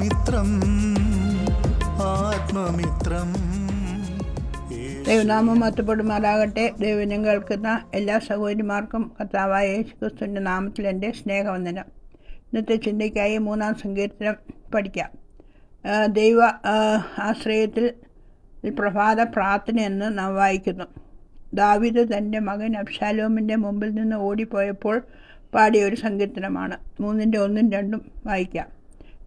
ആത്മമിത്രം ആത്മമിത്രം. ദൈവനാമം മറ്റപ്പെടുമാറാകട്ടെ. ദൈവനം കേൾക്കുന്ന എല്ലാ സഹോദരിമാർക്കും കർത്താവായ യേശു ക്രിസ്തുവിന്റെ നാമത്തിൽ എന്റെ സ്നേഹവന്ദനം. ഇന്നത്തെ ചിന്തയ്ക്കായി മൂന്നാം സങ്കീർത്തനം പഠിക്കാം. ദൈവ ആശ്രയത്തിൽ പ്രഭാത പ്രാർത്ഥന എന്ന് നാം വായിക്കുന്നു. ദാവിദ് തന്റെ മകൻ അബ്ഷാലോമിന്റെ മുമ്പിൽ നിന്ന് ഓടിപ്പോയപ്പോൾ പാടിയ ഒരു സങ്കീർത്തനമാണ്. മൂന്നിന്റെ ഒന്നും രണ്ടും വായിക്കാം.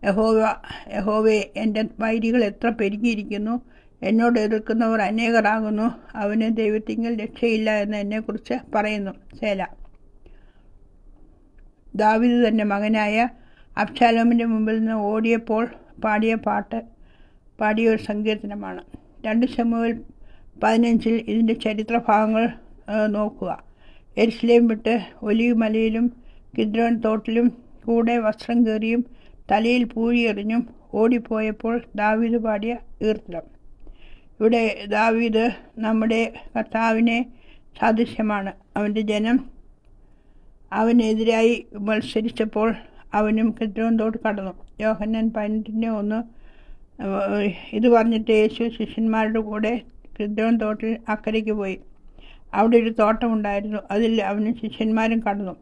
യഹോവ യഹോവേ എന്റെ വൈരികൾ എത്ര പെരുകിയിരിക്കുന്നു. എന്നോട് എതിർക്കുന്നവർ അനേകരാകുന്നു. അവന് ദൈവത്തിങ്കിൽ രക്ഷയില്ല എന്ന് എന്നെക്കുറിച്ച് പറയുന്നു. സേല. ദാവിദ് തന്റെ മകനായ അബ്ഷാലോമിന്റെ മുമ്പിൽ നിന്ന് ഓടിയപ്പോൾ പാടിയ പാട്ട് പാടിയ ഒരു സങ്കീർത്തനമാണ്. രണ്ട് ശമുവിൽ പതിനഞ്ചിൽ ഇതിന്റെ ചരിത്രഭാഗങ്ങൾ ഭാഗങ്ങൾ നോക്കുക. എരിശിലേം വിട്ട് ഒലിവ് മലയിലും കിദ്രോൻ തോട്ടിലും കൂടെ വസ്ത്രം കീറിയും തലയിൽ പൂഴിയെറിഞ്ഞും ഓടിപ്പോയപ്പോൾ ദാവീദ് പാടിയ കീർത്തനം ഇവിടെ ദാവീദ് നമ്മുടെ കർത്താവിനെ സാദൃശ്യമാണ്. അവന്റെ ജനം അവനെതിരായി മത്സരിച്ചപ്പോൾ അവനും കിദ്രോൻ തോട്ട് കടന്നു. യോഹന്നാൻ പതിനെട്ടിന്റെ ഒന്ന് ഇത് പറഞ്ഞിട്ട് യേശു ശിഷ്യന്മാരുടെ കൂടെ കിദ്രോൻ തോട്ടിൽ അക്കരയ്ക്ക് പോയി. അവിടെ ഒരു തോട്ടമുണ്ടായിരുന്നു. അതിൽ അവനും ശിഷ്യന്മാരും കടന്നു.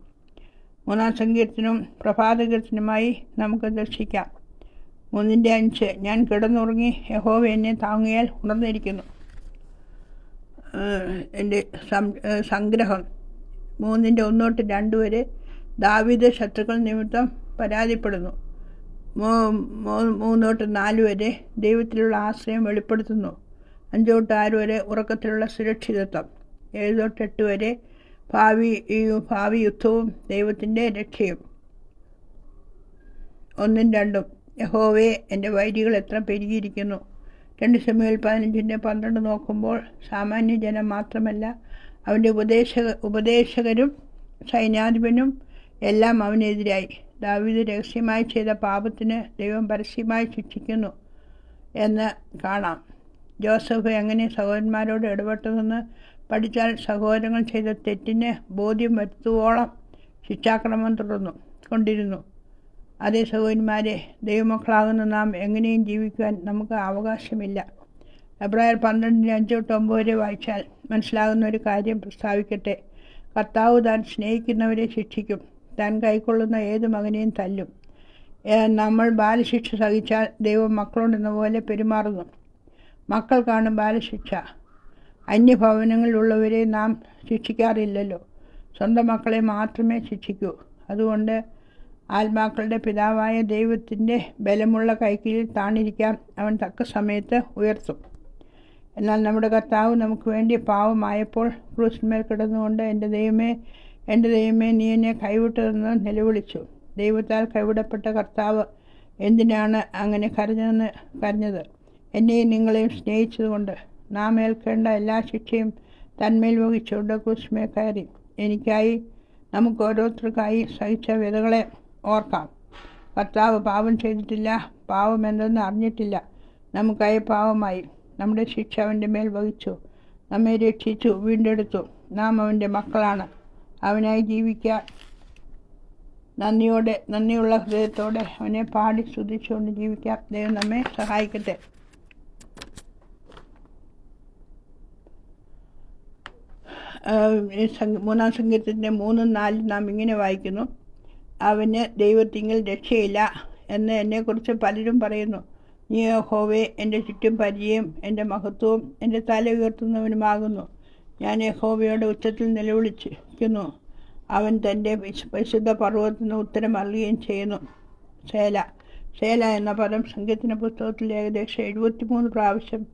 മൂന്നാം സങ്കീർത്തനും പ്രഭാത കീർത്തനമായി നമുക്ക് ദർശിക്കാം. മൂന്നിന്റെ അഞ്ച് ഞാൻ കിടന്നുറങ്ങി യഹോവ എന്നെ താങ്ങിയാൽ ഉണർന്നിരിക്കുന്നു. എന്റെ സംഗ്രഹം. മൂന്നിന്റെ ഒന്നോട്ട് രണ്ട് വരെ ദാവിദ ശത്രുക്കൾ നിമിത്തം പരാതിപ്പെടുന്നു. മൂന്നോട്ട് നാല് വരെ ദൈവത്തിലുള്ള ആശ്രയം വെളിപ്പെടുത്തുന്നു. അഞ്ചോട്ട് ആറ് വരെ ഉറക്കത്തിലുള്ള സുരക്ഷിതത്വം. ഏഴ് തൊട്ട് എട്ട് വരെ ഭാവി ഭാവി യുദ്ധവും ദൈവത്തിന്റെ രക്ഷയും. ഒന്നും രണ്ടും. യഹോവേ എന്റെ വൈരികൾ എത്ര പെരുകിയിരിക്കുന്നു. രണ്ട് സമയൽ പതിനഞ്ചിന്റെ പന്ത്രണ്ട് നോക്കുമ്പോൾ സാമാന്യ ജനം മാത്രമല്ല അവന്റെ ഉപദേശക ഉപദേശകരും സൈന്യാധിപനും എല്ലാം അവനെതിരായി. ദാവീദ് രഹസ്യമായി ചെയ്ത പാപത്തിന് ദൈവം പരസ്യമായി ശിക്ഷിക്കുന്നു എന്ന് കാണാം. ജോസഫ് എങ്ങനെ സഹോദരന്മാരോട് ഇടപെട്ടതെന്ന് പഠിച്ചാൽ സഹോദരങ്ങൾ ചെയ്ത തെറ്റിനെ ബോധ്യം വരുത്തുവോളം ശിക്ഷാക്രമം തുടർന്നു കൊണ്ടിരുന്നു. അതേ സഹോദരന്മാരെ ദൈവമക്കളാകുന്ന നാം എങ്ങനെയും ജീവിക്കുവാൻ നമുക്ക് അവകാശമില്ല. ഫെബ്രുവരി പന്ത്രണ്ടിന് അഞ്ച് തൊട്ട് ഒമ്പത് വരെ വായിച്ചാൽ മനസ്സിലാകുന്ന ഒരു കാര്യം പ്രസ്താവിക്കട്ടെ. കർത്താവ് താൻ സ്നേഹിക്കുന്നവരെ ശിക്ഷിക്കും. താൻ കൈക്കൊള്ളുന്ന ഏത് മകനെയും തല്ലും. നമ്മൾ ബാലശിക്ഷ സഹിച്ചാൽ ദൈവം മക്കളോടെന്ന പോലെ പെരുമാറുന്നു. മക്കൾക്കാണ് ബാലശിക്ഷ. അന്യഭവനങ്ങളിലുള്ളവരെ നാം ശിക്ഷിക്കാറില്ലല്ലോ. സ്വന്തം മക്കളെ മാത്രമേ ശിക്ഷിക്കൂ. അതുകൊണ്ട് ആത്മാക്കളുടെ പിതാവായ ദൈവത്തിന്റെ ബലമുള്ള കൈക്കീഴിൽ താണിരിക്കാൻ അവൻ തക്ക സമയത്ത് ഉയർത്തും. എന്നാൽ നമ്മുടെ കർത്താവ് നമുക്ക് വേണ്ടി പാവമായപ്പോൾ ക്രൂസിന്മേൽ കിടന്നുകൊണ്ട് എന്റെ ദൈവമേ എന്റെ ദൈവമേ നീ എന്നെ കൈവിട്ടതെന്ന് നിലവിളിച്ചു. ദൈവത്താൽ കൈവിടപ്പെട്ട കർത്താവ് എന്തിനാണ് അങ്ങനെ കരഞ്ഞതെന്ന് കരഞ്ഞത്? എന്നെയും നിങ്ങളെയും സ്നേഹിച്ചതുകൊണ്ട് നാം ഏൽക്കേണ്ട എല്ലാ ശിക്ഷയും തന്മേൽ വഹിച്ചുകൊണ്ട് ക്രൂസ്മേ കയറി. എനിക്കായി നമുക്ക് ഓരോരുത്തർക്കായി സഹിച്ച വിധകളെ ഓർക്കാം. കർത്താവ് പാപം ചെയ്തിട്ടില്ല. പാവം എന്തെന്ന് അറിഞ്ഞിട്ടില്ല. നമുക്കായി പാവമായി നമ്മുടെ ശിക്ഷ അവന്റെ മേൽ വഹിച്ചു. നമ്മെ രക്ഷിച്ചു വീണ്ടെടുത്തു. നാം അവന്റെ മക്കളാണ്. അവനായി ജീവിക്കാൻ നന്ദിയോടെ നന്ദിയുള്ള ഹൃദയത്തോടെ അവനെ പാടി സ്തുതിച്ചുകൊണ്ട് ജീവിക്കാം. ദൈവം നമ്മെ സഹായിക്കട്ടെ. മൂന്നാം സംഗീതത്തിന്റെ മൂന്നും നാലും നാം ഇങ്ങനെ വായിക്കുന്നു. അവന് ദൈവത്തിങ്കിൽ രക്ഷയില്ല എന്ന് എന്നെക്കുറിച്ച് പലരും പറയുന്നു. നീ യഹോവേ എന്റെ ചുറ്റും പരിചയം എന്റെ മഹത്വവും എന്റെ തല ഉയർത്തുന്നവനുമാകുന്നു. ഞാൻ യഹോവയോട് ഉച്ചത്തിൽ നിലവിളിച്ചിരിക്കുന്നു. അവൻ തന്റെ പരിശുദ്ധ പർവതത്തിന് ഉത്തരം അറിയുകയും ചെയ്യുന്നു. ശേല ശേല എന്ന പദം സംഗീതന പുസ്തകത്തിൽ ഏകദേശം എഴുപത്തിമൂന്ന് പ്രാവശ്യം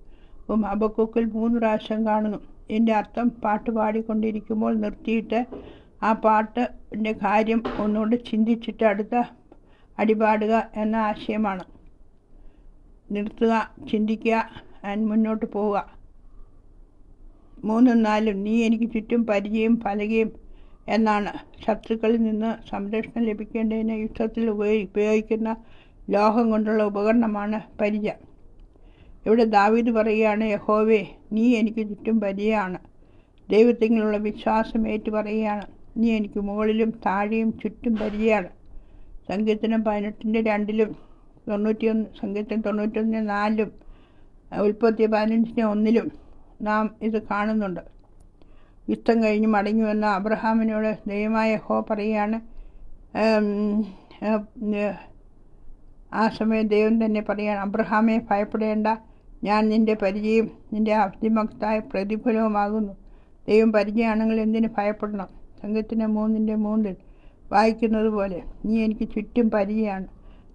ഉം അബക്കൂക്കിൽ മൂന്ന് പ്രാവശ്യം കാണുന്നു. ഇതിന്റെ അർത്ഥം പാട്ട് പാടിക്കൊണ്ടിരിക്കുമ്പോൾ നിർത്തിയിട്ട് ആ പാട്ടിന്റെ കാര്യം ഒന്നുകൊണ്ട് ചിന്തിച്ചിട്ട് അടുത്ത അടിപാടുക എന്ന ആശയമാണ്. നിർത്തുക ചിന്തിക്കുക ആൻഡ് മുന്നോട്ട് പോവുക. മൂന്നും നാലും നീ എനിക്ക് ചുറ്റും പരിചയം പലകയും എന്നാണ്. ശത്രുക്കളിൽ നിന്ന് സംരക്ഷണം ലഭിക്കേണ്ടതിന് യുദ്ധത്തിൽ ഉപയോഗി ഉപയോഗിക്കുന്ന ലോഹം കൊണ്ടുള്ള ഉപകരണമാണ് പരിച ഇവിടെ ദാവീദ് പറയുകയാണ് യഹോവേ നീ എനിക്ക് ചുറ്റും പരിചയമാണ് ദൈവത്തിങ്ങളുള്ള വിശ്വാസം ഏറ്റു പറയുകയാണ്. നീ എനിക്ക് മുകളിലും താഴെയും ചുറ്റും പരിചയമാണ് സങ്കീർത്തനം പതിനെട്ടിന്റെ രണ്ടിലും തൊണ്ണൂറ്റിയൊന്ന് സംഗീതം തൊണ്ണൂറ്റൊന്നിന് നാലിലും ഉൽപ്പത്തി പതിനഞ്ചിന് ഒന്നിലും നാം ഇത് കാണുന്നുണ്ട്. യുദ്ധം കഴിഞ്ഞ് മടങ്ങി വന്ന അബ്രഹാമിനോട് ദൈവമായ ഹോ പറയുകയാണ് ആ സമയം ദൈവം തന്നെ പറയാൻ അബ്രഹാമെ ഭയപ്പെടേണ്ട. ഞാൻ നിന്റെ പരിചയം നിന്റെ അതിമക്തായ പ്രതിഫലവുമാകുന്നു. ദൈവം പരിചയമാണെങ്കിൽ എന്തിന് ഭയപ്പെടണം? സംഘത്തിന്റെ മൂന്നിന്റെ മൂന്നിൽ വായിക്കുന്നത് പോലെ നീ എനിക്ക് ചുറ്റും പരിചയമാണ്.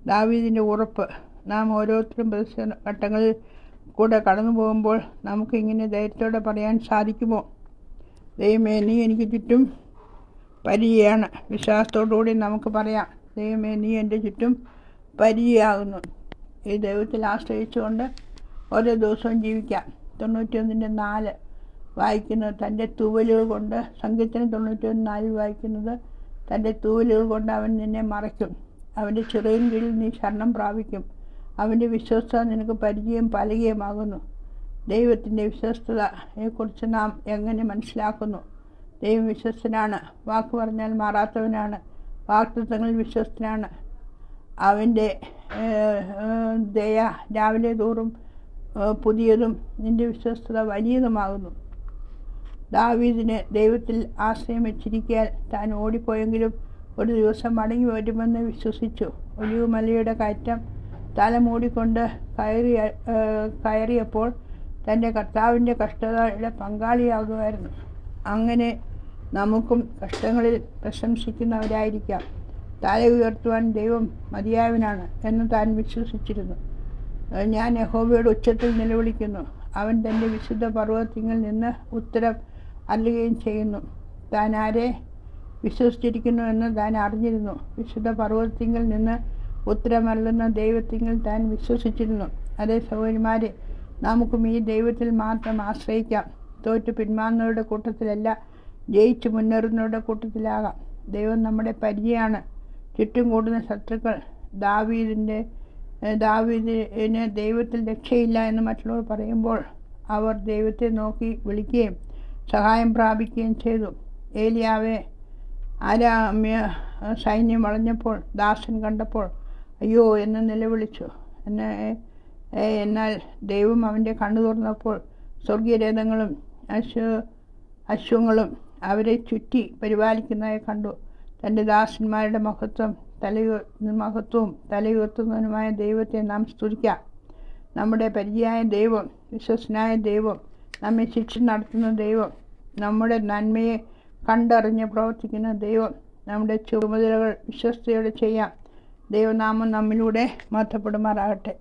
ദാവീദിന്റെ ഉറപ്പ് നാം ഓരോരുത്തരും പ്രതിസന്ധി ഘട്ടങ്ങളിൽ കൂടെ കടന്നു പോകുമ്പോൾ നമുക്ക് ഇങ്ങനെ ധൈര്യത്തോടെ പറയാൻ സാധിക്കുമോ? ദൈവമേ നീ എനിക്ക് ചുറ്റും പരിചയമാണ്. വിശ്വാസത്തോടുകൂടി നമുക്ക് പറയാം ദൈവമേ നീ എന്റെ ചുറ്റും പരിചയമാകുന്നു ഈ ദൈവത്തിൽ ആശ്രയിച്ചുകൊണ്ട് ഓരോ ദിവസവും ജീവിക്കാം. തൊണ്ണൂറ്റിയൊന്നിന്റെ നാല് വായിക്കുന്നത് തന്റെ തൂവലുകൾ കൊണ്ട് സംഗീതത്തിന് തൊണ്ണൂറ്റിയൊന്ന് നാലിൽ വായിക്കുന്നത് തന്റെ തൂവലുകൾ കൊണ്ട് അവൻ നിന്നെ മറയ്ക്കും. അവന്റെ ചെറിയ കീഴിൽ നീ ശരണം പ്രാപിക്കും. അവന്റെ വിശ്വസ്ത നിനക്ക് പരിചയം പലകയുമാകുന്നു. ദൈവത്തിന്റെ വിശ്വസ്തതയെക്കുറിച്ച് നാം എങ്ങനെ മനസ്സിലാക്കുന്നു? ദൈവം വിശ്വസ്തനാണ്. വാക്ക് പറഞ്ഞാൽ മാറാത്തവനാണ്. വാക്തത്വങ്ങളിൽ വിശ്വസ്തനാണ്. അവന്റെ ദയ രാവിലെ തോറും പുതിയതും നിന്റെ വിശ്വസ്തത വലിയതുമാകുന്നു. ദാവീദിന് ദൈവത്തിൽ ആശ്രയം വെച്ചിരിക്കാൻ താൻ ഓടിപ്പോയെങ്കിലും ഒരു ദിവസം മടങ്ങി വരുമെന്ന് വിശ്വസിച്ചു. ഒലിവ് മലയുടെ കയറ്റം തല മൂടിക്കൊണ്ട് കയറി ഏഹ്, കയറിയപ്പോൾ തന്റെ കർത്താവിന്റെ കഷ്ടതയുടെ പങ്കാളിയാകുമായിരുന്നു. അങ്ങനെ നമുക്കും കഷ്ടങ്ങളിൽ പ്രശംസിക്കുന്നവരായിരിക്കാം. തല ഉയർത്തുവാൻ ദൈവം മതിയായവനാണ് എന്ന് താൻ വിശ്വസിച്ചിരുന്നു. ഞാൻ യഹോബയുടെ ഉച്ചത്തിൽ നിലവിളിക്കുന്നു. അവൻ തന്റെ വിശുദ്ധ പർവതത്തിൽ നിന്ന് ഉത്തരം അല്ലുകയും ചെയ്യുന്നു. താൻ ആരെ വിശ്വസിച്ചിരിക്കുന്നു എന്ന് താൻ അറിഞ്ഞിരുന്നു. വിശുദ്ധ പർവതത്തിങ്കിൽ നിന്ന് ഉത്തരമല്ലുന്ന ദൈവത്തിങ്കിൽ താൻ വിശ്വസിച്ചിരുന്നു. അതേ സഹോദരിമാരെ നമുക്കും ഈ ദൈവത്തിൽ മാത്രം ആശ്രയിക്കാം. തോറ്റു പിന്മാറുന്നവരുടെ കൂട്ടത്തിലല്ല ജയിച്ചു മുന്നേറുന്നവരുടെ കൂട്ടത്തിലാകാം. ദൈവം നമ്മുടെ പരിചയമാണ്. ചുറ്റും കൂടുന്ന ശത്രുക്കൾ. ദാവീദിന്റെ ദാവീദിന് ദൈവത്തിൽ രക്ഷയില്ല എന്ന് മറ്റുള്ളവർ പറയുമ്പോൾ അവർ ദൈവത്തെ നോക്കി വിളിക്കുകയും സഹായം പ്രാപിക്കുകയും ചെയ്തു. ഏലിയാവെ ആരാമ്യ സൈന്യം വളഞ്ഞപ്പോൾ ദാസൻ കണ്ടപ്പോൾ അയ്യോ എന്ന് നിലവിളിച്ചു. എന്നെ എന്നാൽ ദൈവം അവന്റെ കണ്ണു തുറന്നപ്പോൾ സ്വർഗീയരഥങ്ങളും അശ്വ അശ്വങ്ങളും അവരെ ചുറ്റി പരിപാലിക്കുന്നതായി കണ്ടു. തന്റെ ദാസന്മാരുടെ മഹത്വം തലയു മഹത്വവും തലയുയർത്തുന്നതിനുമായ ദൈവത്തെ നാം സ്തുതിക്കാം. നമ്മുടെ പരിചയായ ദൈവം വിശ്വസനായ ദൈവം നമ്മെ ശിക്ഷ നടത്തുന്ന ദൈവം നമ്മുടെ നന്മയെ കണ്ടറിഞ്ഞ് പ്രവർത്തിക്കുന്ന ദൈവം നമ്മുടെ ചുമതലകൾ വിശ്വസ്തയോടെ ചെയ്യാം. ദൈവനാമം നമ്മിലൂടെ മഹത്വപ്പെടുമാറാകട്ടെ